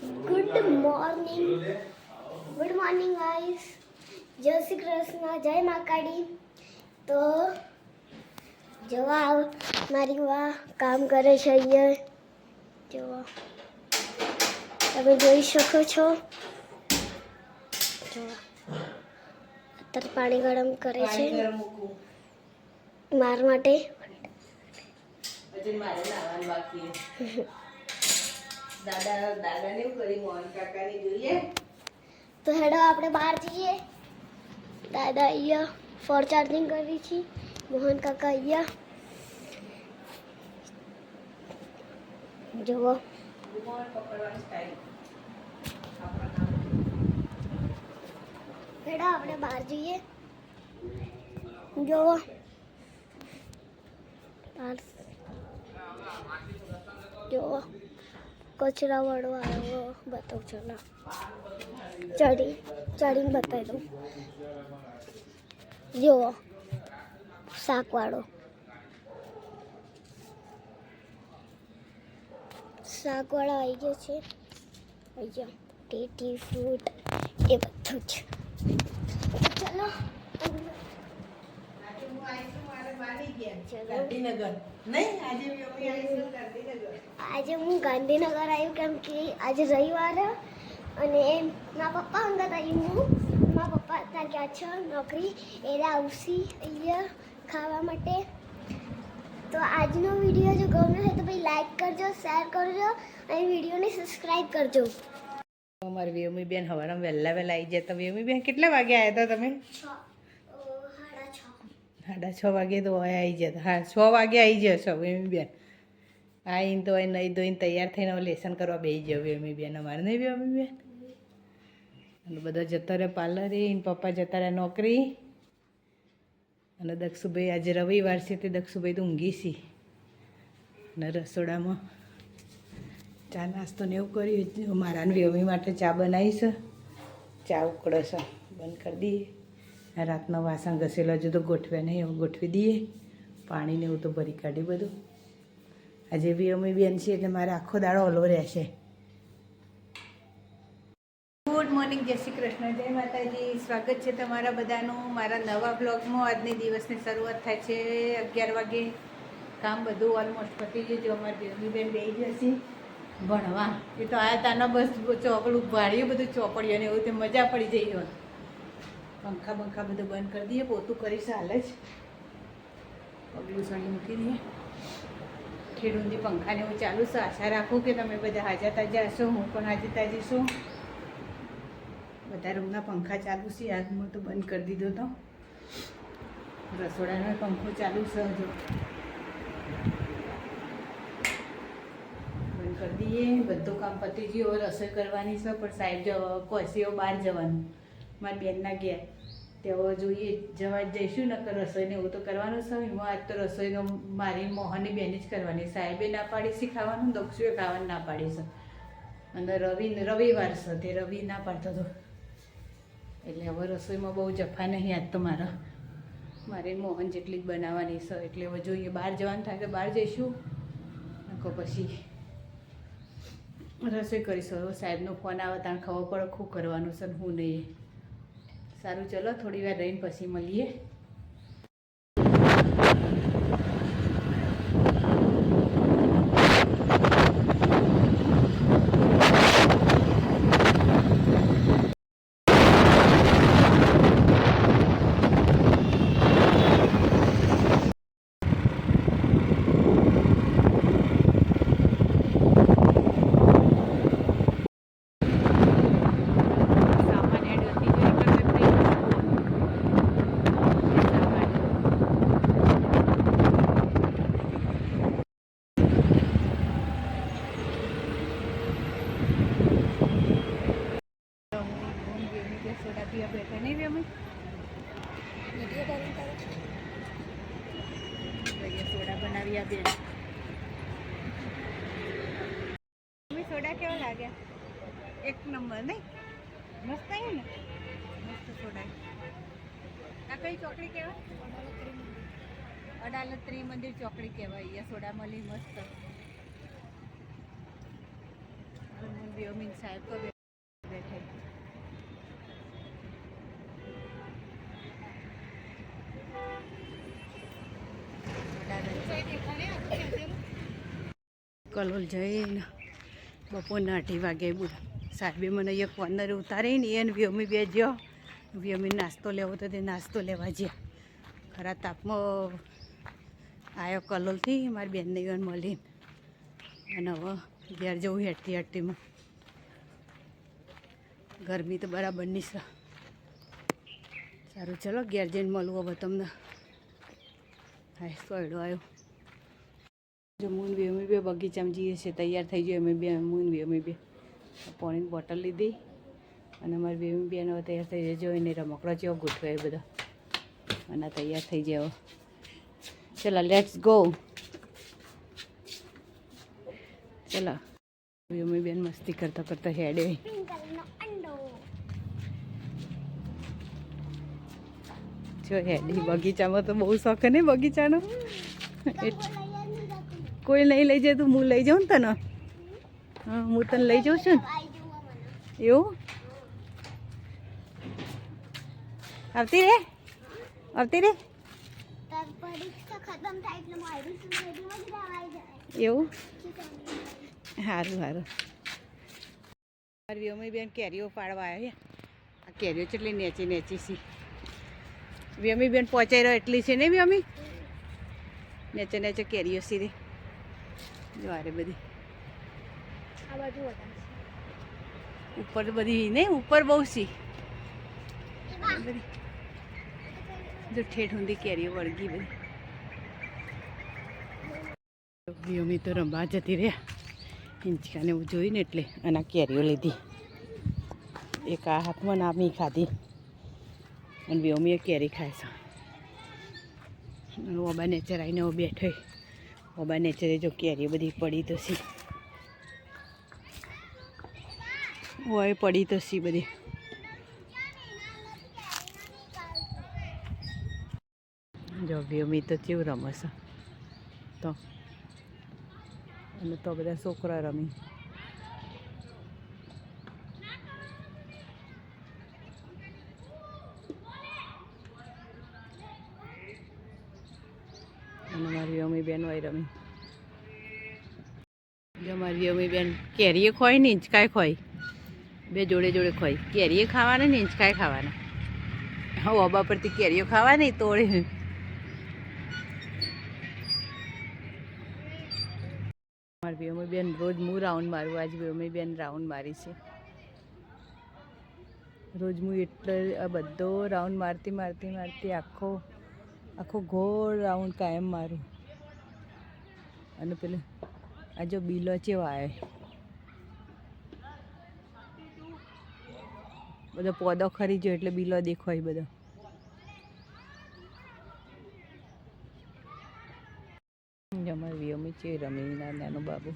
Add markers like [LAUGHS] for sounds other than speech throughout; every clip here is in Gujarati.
Good morning good morning guys જય શ્રી કૃષ્ણ જય મા કાળી તો જોવા મારી વા કામ કરે છે અહીંયા. જોવા તમે જોઈ શકો છો. જોવા અત્યારે પાણી ગરમ કરે છે. માર માટે. મારે બાકી છે. [LAUGHS] દાદા, દાદાને કરી મોહન કાકાને જોઈએ. તો હેડો આપણે બહાર જઈએ. દાદા અહીંયા ફોર ચાર્જિંગ કરી છે. મોહન કાકા અહીંયા. જુઓ. હેડા આપણે બહાર જઈએ. જુઓ. જુઓ. કચરા વાળો આવ્યો. બતાવું ચલો ચડી, ચડીને બતાવી દઉં. જુઓ, શાકવાળો. શાકવાળો આવી ગયો છે. આવી ગયો. ટેટી ફ્રૂટ એ બધું જ. ચલો આજે હું. ગાંધીનગર. નહીં આજે બી અમે આવીશું ગાંધીનગર. આજે હું ગાંધીનગર આવ્યું કેમ કે આજે રવિવાર અને અને મારા પપ્પા અંગત આવી હું. મારા પપ્પા ત્યાં ગયા છે નોકરી. એટલે આવશે અહીંયા ખાવા માટે. તો આજનો વીડિયો જો ગમ્યો હોય તો ભાઈ લાઈક કરજો શેર કરજો અને વિડીયોને સબસ્ક્રાઈબ કરજો. અમારી વેમી બેન હવારમાં વહેલા વહેલા આવી જાય તો વેમી બેન કેટલા વાગે આવ્યા હતા તમે? સાડા છ વાગે તો હવે આવી જતા. હા, છ વાગે આવી જશો વેમી બેન. આવીને તો હોય નહીં ધોઈને તૈયાર થઈને હવે લેસન કરવા બેસી જાવ એમી બેન. અમારે નહીં અમી બેન. અને બધા જતા રહે પાર્લરે, એને પપ્પા જતા રહે નોકરી. અને દક્ષુભાઈ આજે રવિવાર છે તે દક્ષુભાઈ તો ઊંઘી છે. અને રસોડામાં ચા નાસ્તો ને એવું કર્યું. મારા વેમી માટે ચા બનાવીશ ચા ઉકળે બંધ કરી દઈએ. રાતના વાસણ ઘસેલા હજુ તો ગોઠવ્યા નહીં એવું ગોઠવી દઈએ. પાણીને એવું તો ભરી કાઢી બધું. આજે બી અમે બેન છીએ એટલે મારે આખો દાડો ઓલો રહેશે. ગુડ મોર્નિંગ, જય શ્રી કૃષ્ણ. જય માતાજી. સ્વાગત છે તમારા બધાનું મારા નવા બ્લોગમાં. આજની દિવસની શરૂઆત થાય છે અગિયાર વાગે. કામ બધું ઓલમોસ્ટ પતી ગયું. જો અમારી બેબી બેન બેસી જશે ભણવા. એ તો આ તાના બસ ચોપડું ભાડ્યું બધું ચોપડીઓને એવું તે મજા પડી જઈ હોય. પંખા બંખા બધું બંધ કરી દઈએ, પોતું કરીશ હાલ જ. પગલું સણી મૂકી દઈએ. ખેડૂંદી પંખાને હું ચાલુ છું આશા રાખું કે તમે બધા હાજર તાજા હશો, હું પણ હાજર તાજી છું. બધા રૂમના પંખા ચાલુ છે આજમાં તો બંધ કરી દીધો તો. રસોડાનો પંખો ચાલુ છે હજુ. બંધ કરી દઈએ. બધું કામ પતી ગયું રસોઈ કરવાની છે, પણ સાહેબ કોસીઓ બહાર જવાનું. મારી બેનના ઘેર. તેઓ જોઈએ, જવા જઈશું નકર રસોઈને, એવું તો કરવાનું છે હું આજ તો રસોઈનો મારી મોહનની બેન જ કરવાની. સાહેબે ના પાડી છે ખાવાનું, દક્ષુએ ખાવાનું ના પાડી છે. અને રવિ, રવિવાર છે, તે રવિ ના પાડતો હતો. એટલે હવે રસોઈમાં બહુ જફા નહીં આજ તો મારા. મારે મોહન જેટલી જ બનાવવાની છે. એટલે હવે જોઈએ, બહાર જવાનું થાય તો બહાર જઈશું. નકો પછી રસોઈ કરીશું. હવે સાહેબનો ફોન આવે ત્યાં ખબર પડે શું કરવાનું છે હું નહીં. સારું ચલો થોડી વાર રહીને પછી મળીએ સામાન એડ હતી જો એક જ સામાન સોડા પીવા બેઠા નહીં વેમી જોઈએ સોડા બેન સોડા કેવા લાગ્યા એક નંબર નહીં મસ્ત આવ્યું ને મસ્ત સોડા આ કઈ ચોકડી કહેવાય અડાલત ત્રિમંદિર ચોકડી કહેવાય અહીંયા સોડા મળી મસ્ત મંદિર વ્યોમિન સાહેબ તો બેઠા કલોલ જઈને બપોરના અઢી વાગે બોલા, સાહેબે મને એક પંદર ઉતારી ને એને વ્યોમી બે જ્યો વ્યોમી નાસ્તો લેવો તો તે નાસ્તો લેવા જ્યા. ખરા તાપમાં આવ્યો કલોલથી મારી બેનને ગણ મળીને. અને હવે ઘેર જવું હેઠતી હેઠતીમાં ગરમી તો બરાબરની છે. સારું, ચલો ઘેર જઈને મળવું હવે તમને. હા સોયડો આવ્યો જો મૂન બી અમે બે બગીચામાં જઈએ છીએ તૈયાર થઈ ગયો અમે બે મૂન બી અમે બે. પાણીની બોટલ લીધી અને અમારી બેમી બેન હવે તૈયાર થઈ જાય એને રમકડો જેવો ગોઠવાય એ બધા. અને તૈયાર થઈ જાય ચલો લેટ્સ ગો ચલો. બેમી બેન મસ્તી કરતા કરતા હેડે. જો હેડી બગીચામાં તો બહુ શોખ ને બગીચાનો. એટ- કોઈ નહીં લઈ જાય તો હું લઈ જાઉં ને તને? હા, હું તને લઈ જાઉં છું એવું? આવતી રે? આવતી રે? એવું? સારું સારું મારી વ્યોમી બેન કેરીઓ પાડવા આવ્યા આ કેરીઓ કેટલી નેચી નેચી છે. વ્યમી બેન પહોંચાઈ રહ્યો એટલી છે ને વ્યમી? નેચે નેચે કેરીઓ છે રે બધી. આ બાજુ ઉપર બધી ને ઉપર બહુ સી બધી. જો ઠેઠ ઊંધી કેરીઓ વળગી બધી. વ્યોમી તો રંબા જતી રહ્યા. હિંચકાને હું જોઈને એટલે અને કેરીઓ લીધી. એક આ હાથમાં નામી ખાધી. અને વ્યોમીએ કેરી ખાય છે. ઓબા નેચર આવીને બેઠો ઓબા નેચરે જો કેરી બધી પડી તો સી હોય પડી તો સી બધી. જો વ્યમી તો કેવું રમશે છે. તો. અને તો બધા છોકરા રમી. અને મારી અમી બેન હોય રમી. જો મારી અમી બેન કેરીએ ખોય ને ઇંચકાય ખોય. બે જોડે જોડે ખોય. કેરીએ ખાવાના ને ઇંચકાય ખાવાના. હા, ઓબા પરથી કેરીઓ ખાવાની તોડે. મારી બેમી બેન રોજ હું રાઉન્ડ મારું, આજ બેમી બેન રાઉન્ડ મારી છે. રોજ હું એટલે આ બધો રાઉન્ડ મારતી મારતી મારતી આખો આખો ગોળ રાઉન્ડ કાયમ મારું. અને પેલું આ જો બિલો ચેવા આવે બધો પોદો ખરી ગયો એટલે બિલો દેખાય બધો. અમારે વિયમી છે રમી ના નાનો બાબુ.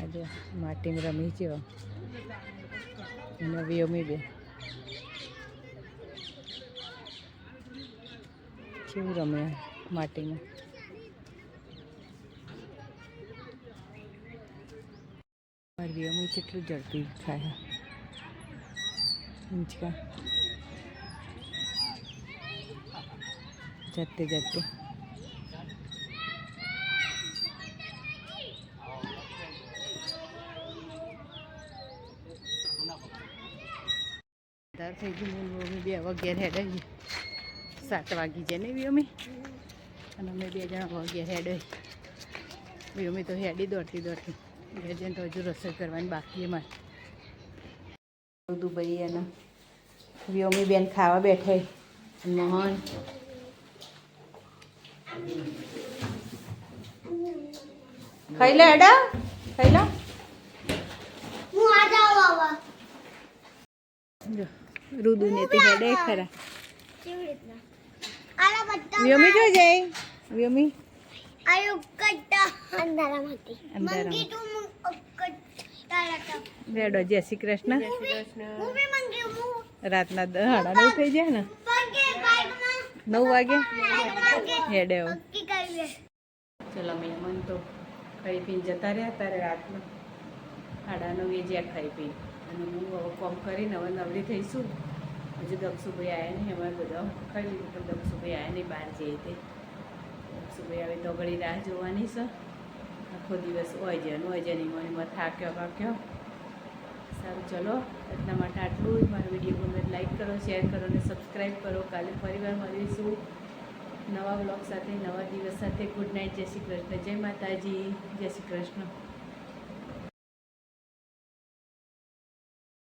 આજે માટીમાં રમી છે એના વિયમી બે. કેવું રમે માટીમાં મારી અમે કેટલું ઝડપી થાય. જતે જતે. તાર થઈ ગયું બે વાગ્યા હેડાઈ સાત વાગી જાય ને વ્યોમી અને અમે બે જણા વાગ્યા હેડે વ્યોમી તો હેડી દોડતી દોડતી. જણ તો હજુ રસોઈ કરવાની બાકી એમાં દુબઈ અને વ્યોમી બેન ખાવા બેઠે મોહન. ખાઈ લે એડા ખાઈ લો. રુદુ ને તે હેડે ખરા. કેવી રીતના? વ્યોમી જો જાય. વ્યોમી આયો કટ્ટા અંધારામાંથી અંધારામાં. મંગી તું કટ્ટા રેડો જય શ્રી કૃષ્ણ. હું બી મંગી હું રાતના દ- સાડા નવ થઈ જાય ને? પગે બાઈકમાં નવ વાગે? હેડે ચલો મહેમાન તો ખાઈ પીને જતા રહ્યા તારે રાતના. સાડા નવે જ્યાં ખાઈ પી. અને હું હવે કોમ કરીને હવે નવરી થઈશું. હજુ દક્ષુભાઈ આવ્યા નહીં, અમારે બધા ખાઈ લીધું, પણ દક્ષુભાઈ આવ્યા નહીં બહાર જઈએ તે આવે તો ઘડી રાહ જોવાની છે. આખો દિવસ હોય અને હોય નહીં મને થાક્યો પાક્યો સારું, ચલો. એટલા માટે આટલું જ. મારો વીડિયો ગમે લાઈક કરો, શેર કરો અને સબસ્ક્રાઈબ કરો. કાલે ફરીવાર મળીશું. નવા બ્લોગ સાથે, નવા દિવસ સાથે. Good night. જય શ્રી કૃષ્ણ. જય માતાજી. જય શ્રી કૃષ્ણ.